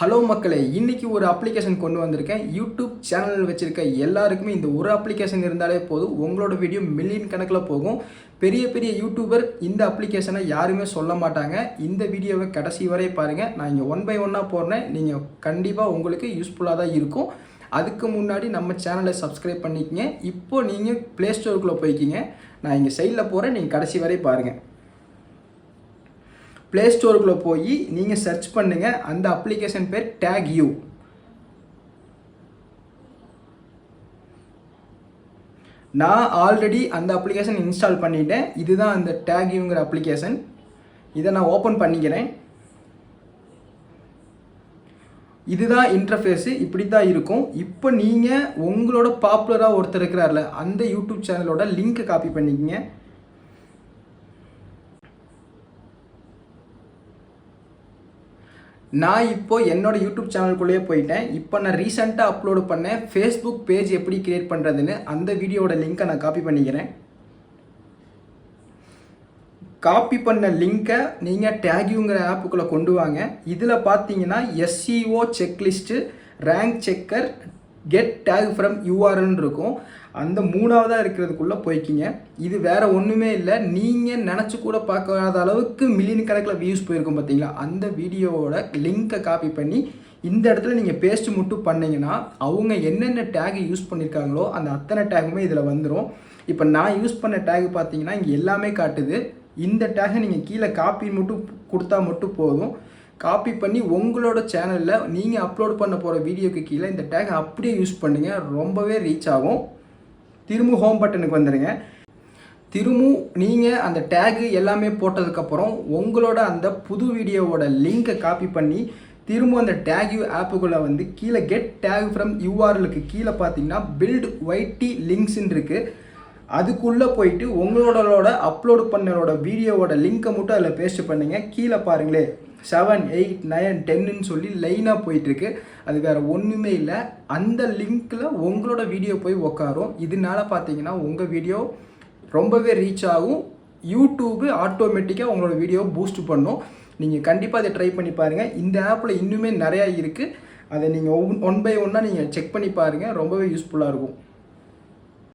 Hello மக்களே இன்றைக்கி ஒரு அப்ளிகேஷன் கொண்டு வந்திருக்கேன். யூடியூப் சேனல் வச்சுருக்க எல்லாருக்குமே இந்த ஒரு அப்ளிகேஷன் இருந்தாலே போதும். உங்களோட வீடியோ மில்லியன் கணக்கில் போகும். பெரிய பெரிய யூடியூபர் இந்த அப்ளிகேஷனை யாருமே சொல்ல மாட்டாங்க. இந்த வீடியோவை கடைசி வரை பாருங்கள் நான் இங்கே ஒன் பை ஒன்னாக போடுறேன். நீங்கள் கண்டிப்பாக உங்களுக்கு யூஸ்ஃபுல்லாக தான் இருக்கும். அதுக்கு முன்னாடி நம்ம சேனலை சப்ஸ்கிரைப் பண்ணிக்கங்க. இப்போ நீங்கள் ப்ளே ஸ்டோருக்குள்ளே போய்க்கிங்க. நான் இங்கே சைடில் போகிறேன் நீங்கள் கடைசி வரை பாருங்கள் ப்ளே ஸ்டோருக்குள்ளே போய் நீங்கள் சர்ச் பண்ணுங்கள் அந்த அப்ளிகேஷன் பேர் டேக் யூ நான் ஆல்ரெடி அந்த அப்ளிகேஷன் இன்ஸ்டால் பண்ணிட்டேன். இதுதான் அந்த டேக் யூங்கிற அப்ளிகேஷன் இதை நான் ஓப்பன் பண்ணிக்கிறேன். இதுதான் இன்டர்ஃபேஸு இப்படி தான் இருக்கும். இப்போ நீங்கள் உங்களோட பாப்புலராக ஒருத்தர் இருக்கிறார்ல அந்த யூடியூப் சேனலோட லிங்க்கை காப்பி பண்ணிக்கங்க. நான் இப்போது என்னோடய யூடியூப் சேனலுக்குள்ளேயே போயிட்டேன். இப்போ நான் ரீசெண்டாக அப்லோடு பண்ணேன் ஃபேஸ்புக் பேஜ் எப்படி க்ரியேட் பண்ணுறதுன்னு அந்த வீடியோவோட லிங்க்கை நான் காப்பி பண்ணிக்கிறேன். காப்பி பண்ண லிங்க்கை நீங்கள் டேக்யூங்கிற ஆப்புக்குள்ளே கொண்டு வாங்க. இதில் பார்த்தீங்கன்னா SEO checklist rank checker get tag from யூஆர்எல்னு இருக்கும். அந்த மூணாவதாக இருக்கிறதுக்குள்ளே போய்க்கிங்க. இது வேறு ஒன்றுமே இல்லை. நீங்கள் நினச்சி கூட பார்க்காத அளவுக்கு மில்லியன் கணக்கில் வியூஸ் போயிருக்கும் பார்த்தீங்களா அந்த வீடியோவோட லிங்க்கை காப்பி பண்ணி இந்த இடத்துல நீங்கள் பேஸ்ட் மட்டும் பண்ணிங்கன்னா அவங்க என்னென்ன டேக் யூஸ் பண்ணியிருக்காங்களோ அந்த அத்தனை டேகுமே இதில் வந்துடும் இப்போ நான் யூஸ் பண்ண டேக் பார்த்தீங்கன்னா இங்கே எல்லாமே காட்டுது. இந்த டேகை நீங்கள் கீழே காப்பி மட்டும் கொடுத்தா மட்டும் போதும். காப்பி பண்ணி உங்களோட சேனலில் நீங்கள் அப்லோட் பண்ண போகிற வீடியோக்கு கீழே இந்த டேக் அப்படியே யூஸ் பண்ணுங்கள் ரொம்பவே ரீச் ஆகும். திரும்ப ஹோம் பட்டனுக்கு வந்துடுங்க திரும்ப நீங்கள் அந்த டேகு எல்லாமே போட்டதுக்கப்புறம் உங்களோட அந்த புது வீடியோவோட லிங்கை காப்பி பண்ணி திரும்ப அந்த டேக் யூ ஆப்புக்குள்ளே வந்து கீழே கெட் டேக் ஃப்ரம் யூஆர்எலுக்கு கீழே பார்த்தீங்கன்னா பில்ட் ஒயிட்டி லிங்க்ஸ்ன்னு இருக்குது அதுக்குள்ளே போயிட்டு உங்களோட அப்லோடு பண்ணரோட வீடியோவோட லிங்க்கை மட்டும் அதில் பேஸ்ட் பண்ணுங்கள் கீழே பாருங்களே. செவன் எயிட் நைன் டென்னுன்னு சொல்லி லைனாக போயிட்டுருக்கு. அது வேறு ஒன்றுமே இல்லை. அந்த லிங்க்கில் உங்களோட வீடியோ போய் உக்காரும். இதனால பார்த்தீங்கன்னா உங்கள் வீடியோ ரொம்பவே ரீச் ஆகும். யூடியூபு ஆட்டோமேட்டிக்காக உங்களோட வீடியோ பூஸ்ட் பண்ணும். நீங்கள் கண்டிப்பாக அதை ட்ரை பண்ணி பாருங்கள் இந்த ஆப்பில் இன்னுமே நிறையா இருக்குது அதை நீங்கள் ஒன் ஒன் பை ஒன்னாக நீங்கள் செக் பண்ணி பாருங்கள் ரொம்பவே யூஸ்ஃபுல்லாக இருக்கும்.